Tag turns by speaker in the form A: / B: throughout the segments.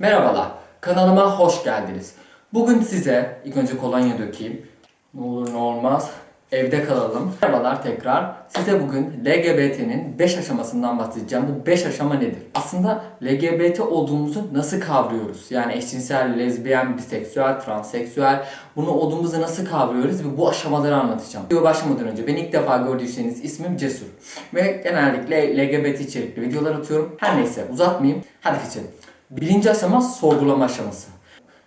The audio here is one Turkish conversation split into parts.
A: Merhabalar, kanalıma hoş geldiniz. Bugün size, ilk önce kolonya dökeyim. Ne olur ne olmaz, evde kalalım. Merhabalar tekrar. Size bugün LGBT'nin 5 aşamasından bahsedeceğim. Bu 5 aşama nedir? Aslında LGBT olduğumuzu nasıl kavruyoruz? Yani eşcinsel, lezbiyen, biseksüel, transseksüel bunu olduğumuzu nasıl kavruyoruz ve bu aşamaları anlatacağım. Video başlamadan önce beni ilk defa gördüyseniz ismim Cesur. Ve genellikle LGBT içerikli videolar atıyorum. Her neyse uzatmayayım. Hadi geçelim. Birinci aşama sorgulama aşaması.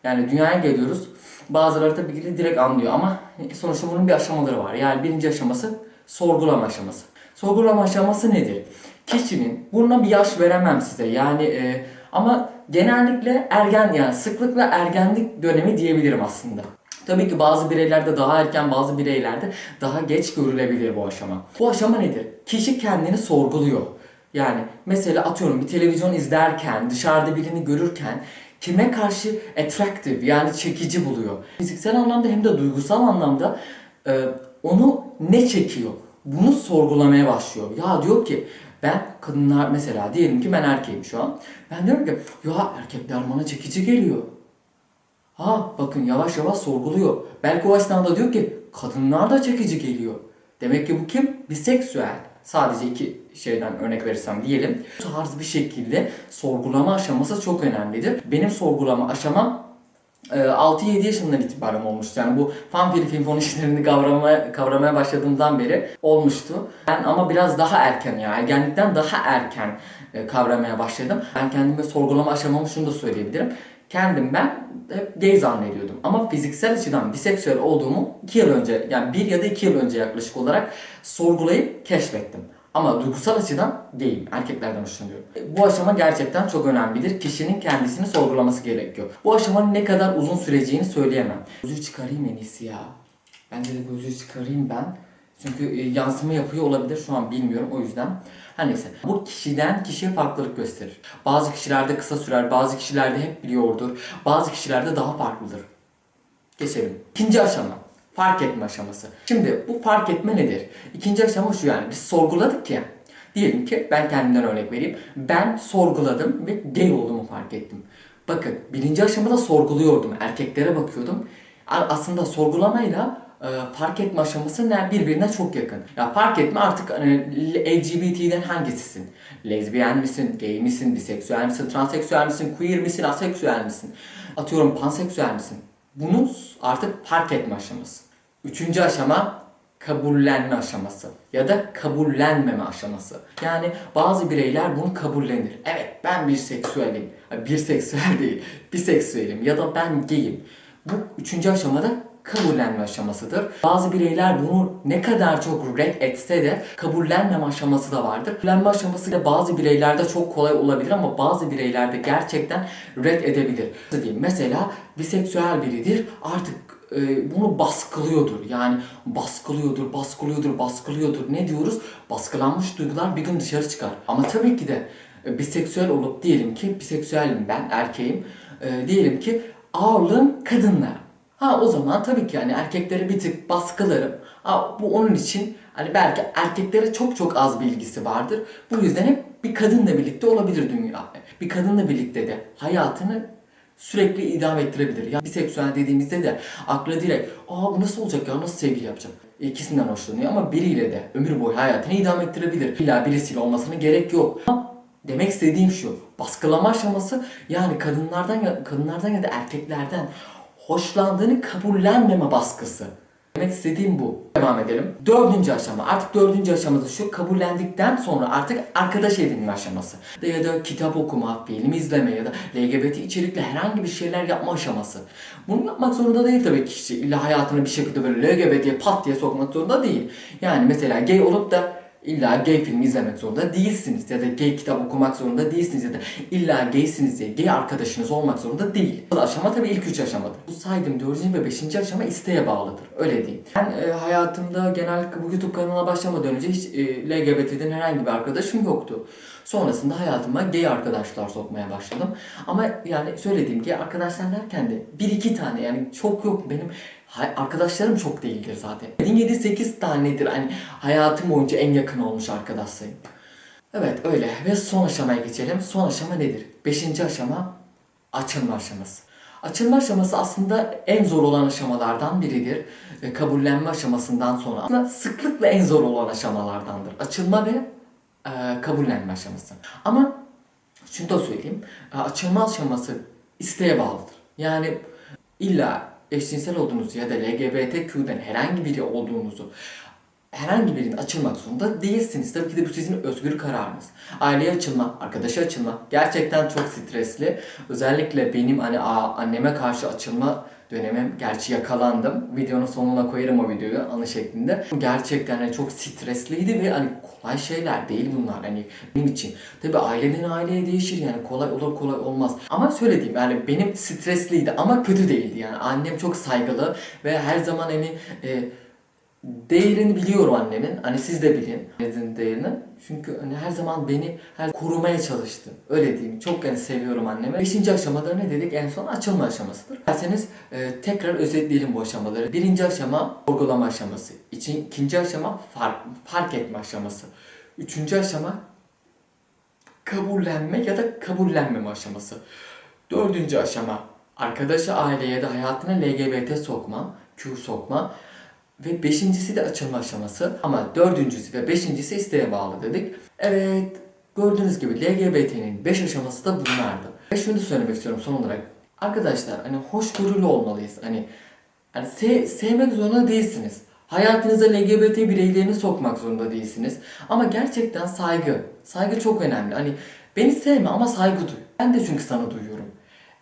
A: Yani dünyaya geliyoruz. Bazıları tabii ki direkt anlıyor ama sonuçta bunun bir aşamaları var. Yani birinci aşaması sorgulama aşaması. Sorgulama aşaması nedir? Kişinin, buna bir yaş veremem size yani e, ama genellikle ergen yani sıklıkla ergenlik dönemi diyebilirim aslında. Tabii ki bazı bireylerde daha erken, bazı bireylerde daha geç görülebilir bu aşama. Bu aşama nedir? Kişi kendini sorguluyor. Yani mesela atıyorum bir televizyon izlerken, dışarıda birini görürken kime karşı attractive yani çekici buluyor. Fiziksel anlamda hem de duygusal anlamda e, onu ne çekiyor? Bunu sorgulamaya başlıyor. Ya diyor ki ben kadınlar mesela diyelim ki ben erkeğim şu an. Ben diyorum ki ya erkekler bana çekici geliyor. Ha bakın yavaş yavaş sorguluyor. Belki o açıdan da diyor ki kadınlar da çekici geliyor. Demek ki bu kim? Biseksüel. Sadece iki şeyden örnek verirsem diyelim. Bu tarz bir şekilde sorgulama aşaması çok önemlidir. Benim sorgulama aşamam e, 6-7 yaşından itibaren olmuştu. Yani bu fanfili film işlerini kavramaya, kavramaya başladığımdan beri olmuştu. Ben ama biraz daha erken ya ergenlikten daha erken e, kavramaya başladım. Ben kendime sorgulama aşamamı şunu da söyleyebilirim. Kendim ben hep gay zannediyordum. Ama fiziksel açıdan biseksüel olduğumu 2 yıl önce yani 1 ya da 2 yıl önce yaklaşık olarak sorgulayıp keşfettim. Ama duygusal açıdan gayim. Erkeklerden hoşlanıyorum. Bu aşama gerçekten çok önemlidir. Kişinin kendisini sorgulaması gerekiyor. Bu aşamanın ne kadar uzun süreceğini söyleyemem. Gözlüğü çıkarayım en iyisi ya. Bence de gözlüğü çıkarayım ben. Çünkü e, yansıma yapıyor olabilir şu an bilmiyorum o yüzden. Her neyse. Bu kişiden kişiye farklılık gösterir. Bazı kişilerde kısa sürer, bazı kişilerde hep biliyordur, bazı kişilerde daha farklıdır. Geçelim. İkinci aşama. Fark etme aşaması. Şimdi bu fark etme nedir? İkinci aşama şu yani biz sorguladık ya. Diyelim ki ben kendimden örnek vereyim. Ben sorguladım ve gay olduğumu fark ettim. Bakın birinci aşamada sorguluyordum. Erkeklere bakıyordum. Aslında sorgulamayla e, fark etme aşaması ne- birbirine çok yakın. Ya fark etme artık hani, LGBT'den hangisisin? Lezbiyen misin? Gay misin? Biseksüel misin? Transseksüel misin? Queer misin? Aseksüel misin? Atıyorum panseksüel misin? Bunu artık fark etme aşaması. Üçüncü aşama kabullenme aşaması ya da kabullenmeme aşaması. Yani bazı bireyler bunu kabullenir. Evet ben bir seksüelim. Bir seksüel değil. Biseksüelim ya da ben gayim. Bu üçüncü aşamada kabullenme aşamasıdır. Bazı bireyler bunu ne kadar çok red etse de kabullenmeme aşaması da vardır. Kabullenme aşaması da bazı bireylerde çok kolay olabilir ama bazı bireylerde gerçekten red edebilir. Mesela biseksüel biridir artık e, bunu baskılıyordur. Yani baskılıyordur, baskılıyordur, baskılıyordur. Ne diyoruz? Baskılanmış duygular bir gün dışarı çıkar. Ama tabii ki de e, biseksüel olup diyelim ki biseksüelim ben, erkeğim. E, diyelim ki ağırlığım kadınlar. Ha o zaman tabii ki yani erkekleri bir tık baskılarım. Ha, bu onun için hani belki erkeklere çok çok az bilgisi vardır. Bu yüzden hep bir kadınla birlikte olabilir dünya. Bir kadınla birlikte de hayatını sürekli idame ettirebilir. Ya biseksüel dediğimizde de akla direkt aa bu nasıl olacak ya nasıl sevgili yapacak? İkisinden hoşlanıyor ama biriyle de ömür boyu hayatını idame ettirebilir. İlla birisiyle olmasına gerek yok. Ama demek istediğim şu. Baskılama aşaması yani kadınlardan ya, kadınlardan ya da erkeklerden hoşlandığını kabullenmeme baskısı. Demek istediğim bu. Devam edelim. Dördüncü aşama. Artık dördüncü aşamada şu kabullendikten sonra artık arkadaş edinme aşaması. Ya da kitap okuma, film izleme ya da LGBT içerikli herhangi bir şeyler yapma aşaması. Bunu yapmak zorunda değil tabii ki kişi. İlla hayatını bir şekilde böyle LGBT'ye pat diye sokmak zorunda değil. Yani mesela gay olup da İlla gay filmi izlemek zorunda değilsiniz ya da gay kitap okumak zorunda değilsiniz ya da illa gaysiniz diye gay arkadaşınız olmak zorunda değil. Bu aşama tabii ilk üç aşamadır. Bu saydığım dördüncü ve beşinci aşama isteğe bağlıdır. Öyle diyeyim. Ben e, hayatımda genellikle bu YouTube kanalına başlamadan önce hiç e, LGBT'den herhangi bir arkadaşım yoktu. Sonrasında hayatıma gay arkadaşlar sokmaya başladım. Ama yani söylediğim gay arkadaşlar derken de bir iki tane yani çok yok benim arkadaşlarım çok değildir zaten. 7-8 tanedir hani hayatım boyunca en yakın olmuş arkadaş sayım. Evet öyle ve son aşamaya geçelim. Son aşama nedir? Beşinci aşama Açılma aşaması. Açılma aşaması aslında en zor olan aşamalardan biridir. Kabullenme aşamasından sonra aslında sıklıkla en zor olan aşamalardandır. Açılma ve e, kabullenme aşaması. Ama şunu da söyleyeyim. e, Açılma aşaması isteğe bağlıdır. Yani illa eşcinsel olduğunuzu ya da LGBTQ'den herhangi biri olduğunuzu herhangi birinin açılmak zorunda değilsiniz. Tabii ki de bu sizin özgür kararınız. Aileye açılma, arkadaşa açılma gerçekten çok stresli. Özellikle benim hani anneme karşı açılma dönemim gerçi yakalandım. Videonun sonuna koyarım o videoyu anı şeklinde. Gerçekten hani çok stresliydi ve hani kolay şeyler değil bunlar hani benim için. Tabii aileden aileye değişir yani kolay olur kolay olmaz. Ama şöyle diyeyim yani benim stresliydi ama kötü değildi yani. Annem çok saygılı ve her zaman hani e, değerini biliyorum annemin. Hani siz de bilin annemizin değerini. Çünkü hani her zaman beni her korumaya çalıştı. Öyle diyeyim. Çok yani seviyorum annemi. Beşinci aşamada ne dedik? En son açılma aşamasıdır. Derseniz e, tekrar özetleyelim bu aşamaları. Birinci aşama sorgulama aşaması. İçin, ikinci aşama fark, fark etme aşaması. Üçüncü aşama kabullenme ya da kabullenmeme aşaması. Dördüncü aşama arkadaşı aileye da hayatına LGBT sokma, Q sokma. Ve beşincisi de açılma aşaması. Ama dördüncüsü ve beşincisi isteğe bağlı dedik. Evet, gördüğünüz gibi LGBT'nin beş aşaması da bunlardı. Ve şunu da söylemek istiyorum son olarak. Arkadaşlar hani hoşgörülü olmalıyız. Hani, hani se- sevmek zorunda değilsiniz. Hayatınıza LGBT bireylerini sokmak zorunda değilsiniz. Ama gerçekten saygı. Saygı çok önemli. Hani beni sevme ama saygı duy. Ben de çünkü sana duyuyorum.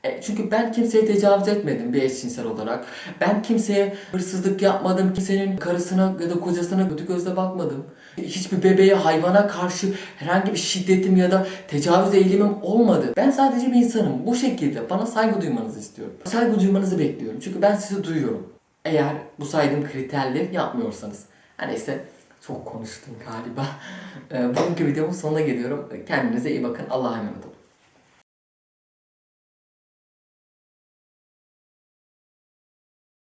A: E, çünkü ben kimseye tecavüz etmedim bir eşcinsel olarak. Ben kimseye hırsızlık yapmadım. Kimsenin karısına ya da kocasına kötü gözle bakmadım. Hiçbir bebeğe, hayvana karşı herhangi bir şiddetim ya da tecavüz eğilimim olmadı. Ben sadece bir insanım. Bu şekilde bana saygı duymanızı istiyorum. Saygı duymanızı bekliyorum. Çünkü ben sizi duyuyorum. Eğer bu saydığım kriterleri yapmıyorsanız. Her neyse çok konuştum galiba. E, bugünkü videomun sonuna geliyorum. Kendinize iyi bakın. Allah'a emanet olun.